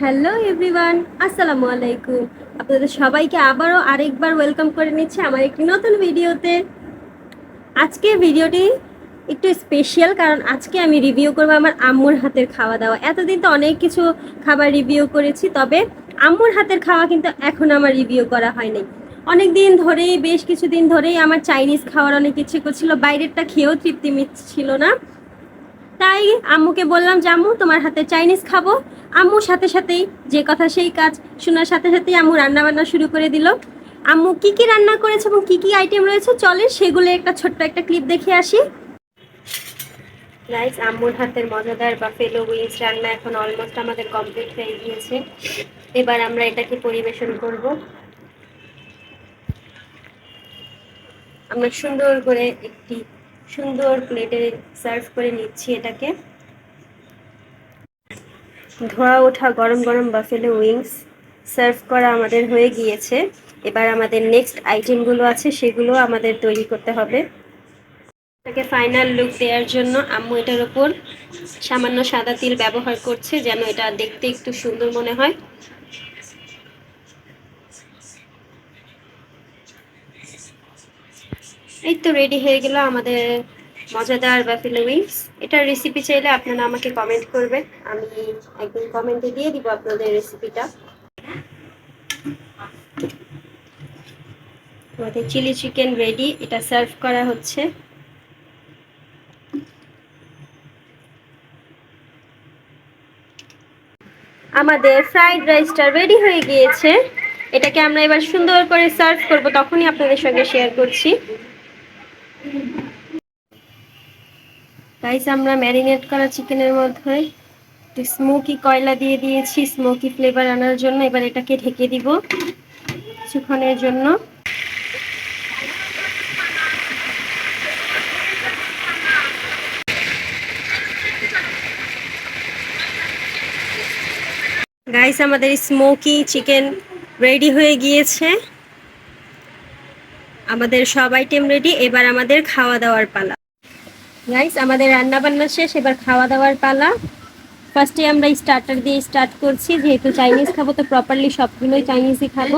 Hello everyone, আসসালামু আলাইকুম। আপনাদের সবাইকে আবারও আরেকবার ওয়েলকাম করে নিচ্ছে আমার একটি নতুন ভিডিওতে। আজকের ভিডিওটি একটু স্পেশাল কারণ আজকে আমি রিভিউ করব আমার আম্মুর হাতের খাওয়া দাওয়া। এতদিন তো অনেক কিছু খাবার রিভিউ করেছি, তবে আম্মুর হাতের খাওয়া কিন্তু এখন আমার রিভিউ করা হয়নি। অনেক দিন ধরেই, বেশ কিছুদিন ধরেই আমার চাইনিজ খাওয়ার অনেক ইচ্ছে করছিল, বাইরেরটা খেয়েও তৃপ্তি মিটছিল না। তাই আম্মুকে বললাম যে, আম্মু, তোমার হাতে চাইনিজ খাব। আম্মুর সাথে সাথেই, যে কথা সেই কাজ শোনার সাথে সাথেই আম্মু রান্না বান্না শুরু করে দিল। আম্মু কি কি রান্না করেছে এবং কি কি আইটেম রয়েছে চলে সেগুলো একটা ছোট্ট একটা ক্লিপ দেখে আসি। গাইস আম্মুর হাতের মজাদার বা ফেলো উইংস রান্না এখন অলমোস্ট আমাদের কমপ্লিট হয়ে গিয়েছে। এবার আমরা এটাকে পরিবেশন করব। আমরা সুন্দর করে একটি সুন্দর প্লেটে সার্ভ করে নিচ্ছি এটাকে। ধোয়া ওঠা গরম গরম বাফেলো উইংস সার্ভ করা আমাদের হয়ে গিয়েছে। এবার আমাদের নেক্সট আইটেমগুলো আছে, সেগুলো আমাদের তৈরি করতে হবে। এটাকে ফাইনাল লুক দেওয়ার জন্য আম্মু এটার ওপর সামান্য সাদা তিল ব্যবহার করছে, যেন এটা দেখতে একটু সুন্দর মনে হয়। এই তো রেডি হয়ে গেল আমাদের মজাদার বাফেলো উইংস এটার রেসিপি চাইলে আপনারা আমাকে কমেন্ট করবেন। আমি একদিন কমেন্টে দিয়ে দিব আপনাদের রেসিপিটা আমাদের চিলি চিকেন রেডি এটা সার্ভ করা হচ্ছে। আমাদের ফ্রাইড রাইসটা রেডি হয়ে গিয়েছে। এটাকে আমরা এবার সুন্দর করে সার্ভ করব, তখনই আপনাদের সঙ্গে শেয়ার করছি। গাইস আমরা ম্যারিনেট করা চিকেনের মধ্যে একটু স্মোকি কয়লা দিয়ে দিয়েছি স্মোকি ফ্লেভার আনার জন্য। এবার এটাকে ঢেকে দিব কিছুক্ষণের জন্য। গাইস আমাদের স্মোকি চিকেন রেডি হয়ে গিয়েছে। আমাদের সব আইটেম রেডি এবার আমাদের খাওয়া দাওয়ার পালা। গাইস আমাদের রান্না বান্না শেষ, এবার খাওয়া দাওয়ার পালা। ফার্স্টে আমরা স্টার্টার দিয়ে স্টার্ট করছি, যেহেতু চাইনিজ খাব, তো প্রপারলি সবগুলোই চাইনিজই খাব।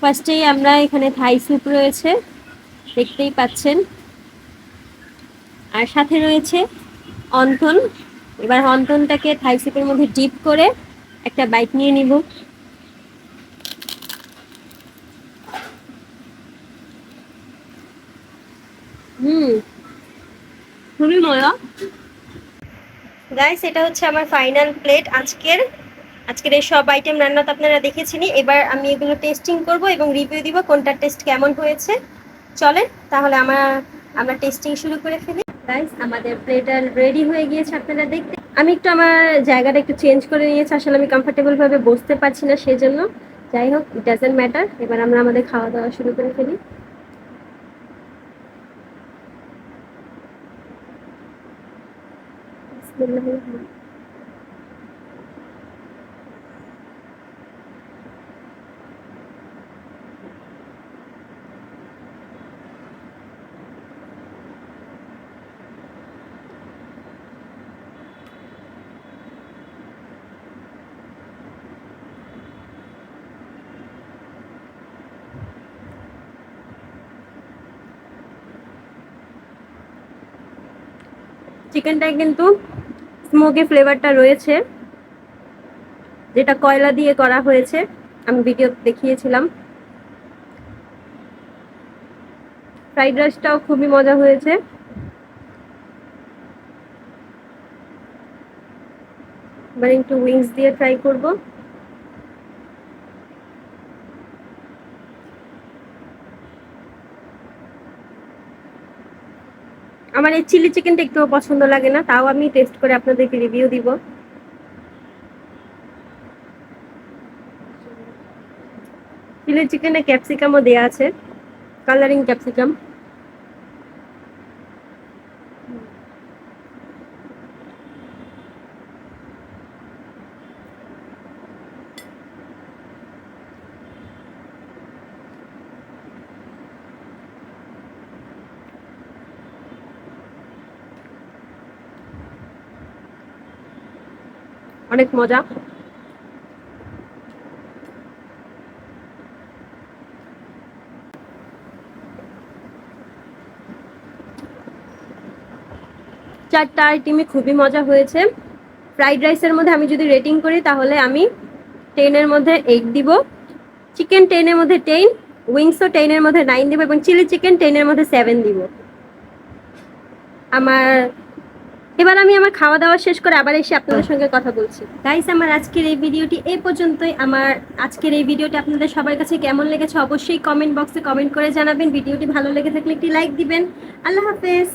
ফার্স্টেই আমরা এখানে থাই স্যুপ রয়েছে, দেখতেই পাচ্ছেন। আর সাথে রয়েছে অন্থন এবার অন্থনটাকে থাই স্যুপের মধ্যে ডিপ করে একটা বাইট নিয়ে নিব। হুম। খুবই মজা। গাইস এটা হচ্ছে আমার ফাইনাল প্লেট আজকের। আজকের এই সব আইটেম রান্না আপনারা দেখেছেনই। এবার আমি এগুলো টেস্টিং করব এবং রিভিউ দিব কোনটা টেস্ট কেমন হয়েছে। চলেন, তাহলে আমরা আমরা টেস্টিং শুরু করে ফেলি। গাইস আমাদের প্লেট রেডি হয়ে গিয়েছে আপনারা দেখতে। আমি একটু আমার জায়গাটা একটু চেঞ্জ করে নিয়েছি। আসলে আমি কমফোর্টেবল ভাবে বসতে পারছি না, সেজন্য। যাই হোক ইট ডাজেন্ট ম্যাটার এবার আমরা আমাদের খাওয়া দাওয়া শুরু করে ফেলি। বিসমিল্লাহির চিকেনটায় কিন্তু smoky ফ্লেভারটা রয়েছে, যেটা কয়লা দিয়ে করা হয়েছে, আমি ভিডিও দেখিয়েছিলাম। ফ্রাইড রাইসটাও খুবই মজা হয়েছে। এবার একটু উইংস দিয়ে ট্রাই করব। আমার এই চিলি চিকেনটা একটু পছন্দ লাগে না, তাও আমি টেস্ট করে আপনাদেরকে রিভিউ দিব। চিলি চিকেনে ক্যাপসিকামও দেওয়া আছে কালারিং ক্যাপসিকাম অনেক মজা। চারটা আইটেমে খুবই মজা হয়েছে। ফ্রাইড রাইসের মধ্যে আমি যদি রেটিং করি, তাহলে আমি টেনের মধ্যে এইট দিব। চিকেন টেনের মধ্যে টেন উইংসও টেনের মধ্যে নাইন দিব এবং চিলি চিকেন টেনের মধ্যে সেভেন দিব। আমার এবার আমি আমার খাওয়া দাওয়া শেষ করে আবার এসে আপনাদের সঙ্গে কথা বলছি। গাইস আমার আজকের এই ভিডিওটি এই পর্যন্তই। আমার আজকের এই ভিডিওটি আপনাদের সবার কাছে কেমন লেগেছে অবশ্যই কমেন্ট বক্সে কমেন্ট করে জানাবেন। ভিডিওটি ভালো লেগে থাকলে একটি লাইক দিবেন। আল্লাহ হাফেজ।